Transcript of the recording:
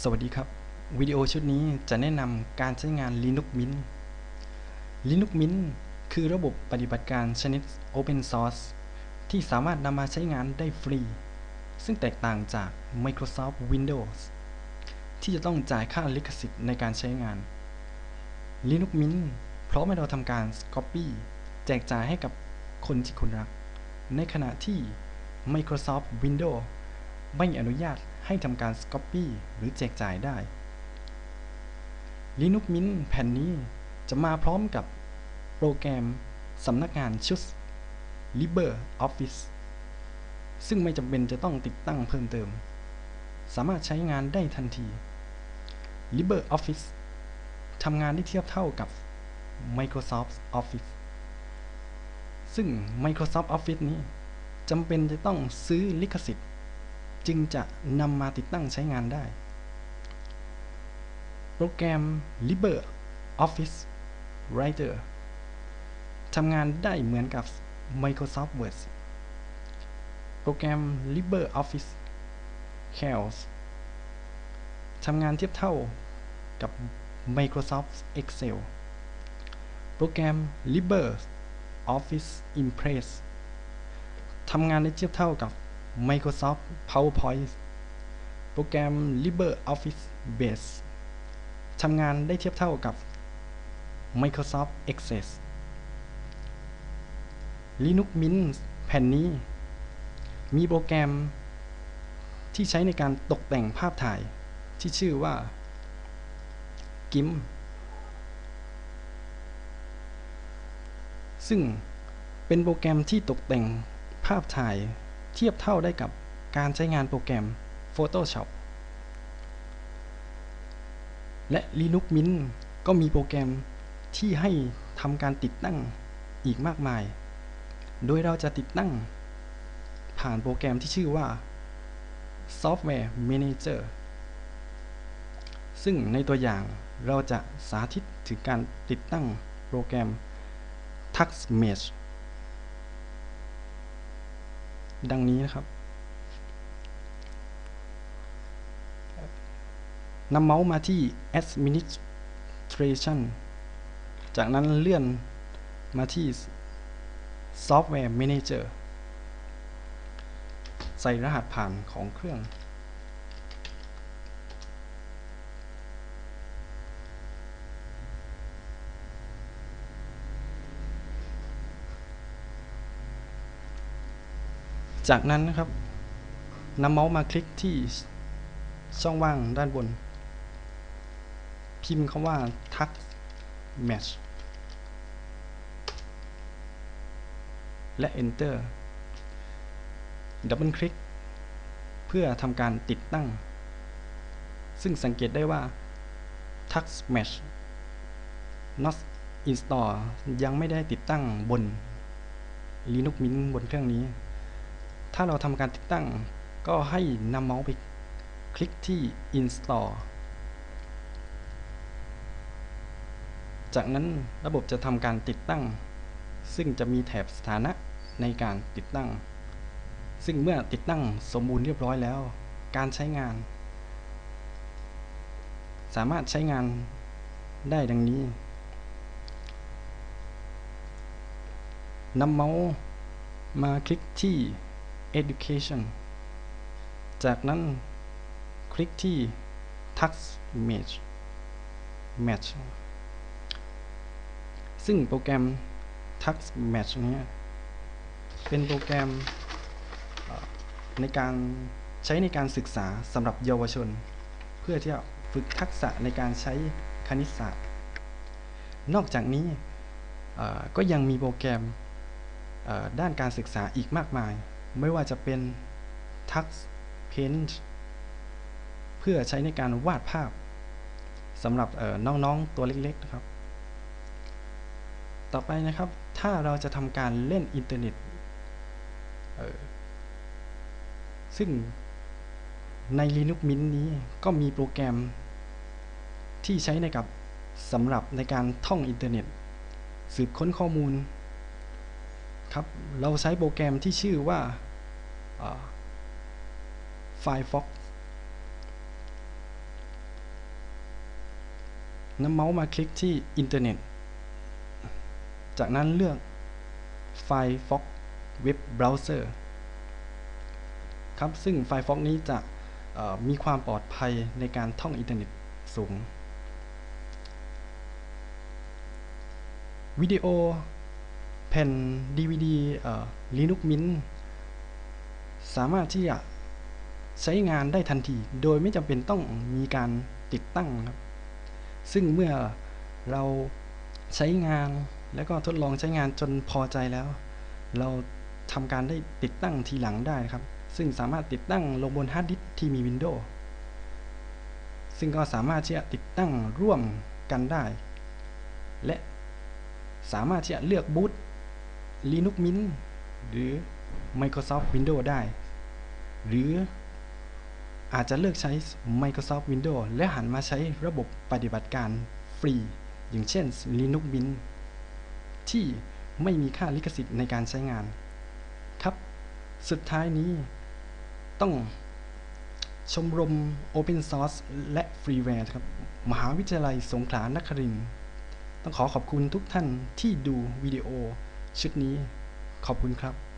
สวัสดีครับ วิดีโอชุดนี้จะแนะนำการใช้งาน Linux Mint Linux Mint คือระบบปฏิบัติการชนิด Open Source ที่สามารถนำมาใช้งานได้ฟรี ซึ่งแตกต่างจาก Microsoft Windows ที่จะต้องจ่ายค่าลิขสิทธิ์ในการใช้งาน Linux Mint พร้อมให้เราทำการ Copy แจกจ่ายให้กับคนที่คุณรัก ในขณะที่ Microsoft Windows ไม่อนุญาตให้ทำการ Copy หรือแจกจ่ายได้ Linux Mint แผ่นนี้จะมาพร้อมกับโปรแกรมสำนักงานชุด LibreOffice ซึ่งไม่จำเป็นจะต้องติดตั้งเพิ่มเติม สามารถใช้งานได้ทันที LibreOffice ทำงานได้เทียบเท่ากับ Microsoft Office ซึ่ง Microsoft Office นี้จำเป็นจะต้องซื้อลิขสิทธิ์ จึงจะนำมาติดตั้งใช้งานได้ โปรแกรม LibreOffice Writer ทำงานได้เหมือนกับ Microsoft Word โปรแกรม LibreOffice Calc ทำงานเทียบเท่ากับ Microsoft Excel โปรแกรม LibreOffice Impress ทำงานได้เทียบเท่ากับ Microsoft PowerPoint โปรแกรม LibreOffice Base ทำงานได้เทียบเท่ากับ Microsoft Access Linux Mint แผ่นนี้ มีโปรแกรมที่ใช้ในการตกแต่งภาพถ่ายที่ชื่อว่า GIMP ซึ่งเป็นโปรแกรมที่ตกแต่งภาพถ่าย เทียบเท่าได้กับการใช้งานโปรแกรม Photoshop และ Linux Mint ก็มีโปรแกรมที่ให้ทำการติดตั้งอีกมากมาย โดยเราจะติดตั้งผ่านโปรแกรมที่ชื่อว่า Software Manager ซึ่งในตัวอย่างเราจะสาธิตถึงการติดตั้งโปรแกรม TuxMesh ดังนี้นะครับนำเมาส์มาที่ Administration จากนั้นเลื่อนมาที่ Software Manager ใส่รหัสผ่านของเครื่อง จากนั้นนะครับนำเมาส์มาคลิกที่ช่องว่างด้านบน พิมพ์คำว่า Tux Match และ Enter ดับเบิลคลิกเพื่อทำการติดตั้ง ซึ่งสังเกตได้ว่า Tux Match not install ยังไม่ได้ติดตั้งบน Linux Mint บนเครื่องนี้ ถ้าเราทำการติดตั้ง ก็ให้นำเมาส์ไปคลิกที่ install จากนั้นระบบจะทำการติดตั้ง ซึ่งจะมีแถบสถานะในการติดตั้ง ซึ่งเมื่อติดตั้งสมบูรณ์เรียบร้อยแล้ว การใช้งาน สามารถใช้งานได้ดังนี้นำเมาส์มาคลิกที่ education จากนั้นคลิกที่ tux match match ซึ่งโปรแกรม tux match นี้เป็นโปรแกรมในการใช้ในการศึกษาสำหรับเยาวชน เพื่อที่จะฝึกทักษะในการใช้คณิตศาสตร์ นอกจากนี้ก็ยังมีโปรแกรมด้านการศึกษาอีกมากมาย ไม่ว่าจะเป็น Tux Paint เพื่อใช้ในการวาดภาพสำหรับน้องๆตัวเล็กๆนะครับ ต่อไปนะครับ ถ้าเราจะทำการเล่นอินเทอร์เน็ตซึ่งใน Linux Mint นี้ก็มีโปรแกรมที่ใช้ในกับสำหรับในการท่องอินเทอร์เน็ต สืบค้นข้อมูล ครับ เราใช้โปรแกรมที่ชื่อว่า Firefox นำเมาส์มาคลิกที่อินเทอร์เน็ต จากนั้นเลือก Firefox Web Browser ครับ ซึ่ง Firefox นี้จะมีความปลอดภัยในการท่องอินเทอร์เน็ตสูงวิดีโอ แผ่น DVD เอ่อ Linux Mint สามารถที่จะใช้งานได้ทันที โดยไม่จำเป็นต้องมีการติดตั้งครับ ซึ่งเมื่อเราใช้งานแล้วก็ทดลองใช้งานจนพอใจแล้ว เราทำการได้ติดตั้งทีหลังได้ครับ ซึ่งสามารถติดตั้งลงบนฮาร์ดดิสก์ที่มี Windows ซึ่งก็สามารถที่จะติดตั้งร่วมกันได้ และสามารถที่จะเลือกบูต Linux Mint หรือ Microsoft Windows ได้ หรืออาจจะเลือกใช้ Microsoft Windows และหันมาใช้ระบบปฏิบัติการฟรี อย่างเช่น Linux Mint ที่ไม่มีค่าลิขสิทธิ์ในการใช้งาน ครับ สุดท้ายนี้ต้องชมรม Open Source และ Freeware ครับ มหาวิทยาลัยสงขลานครินทร์ต้องขอขอบคุณทุกท่านที่ดูวิดีโอ ชุดนี้ ขอบคุณครับ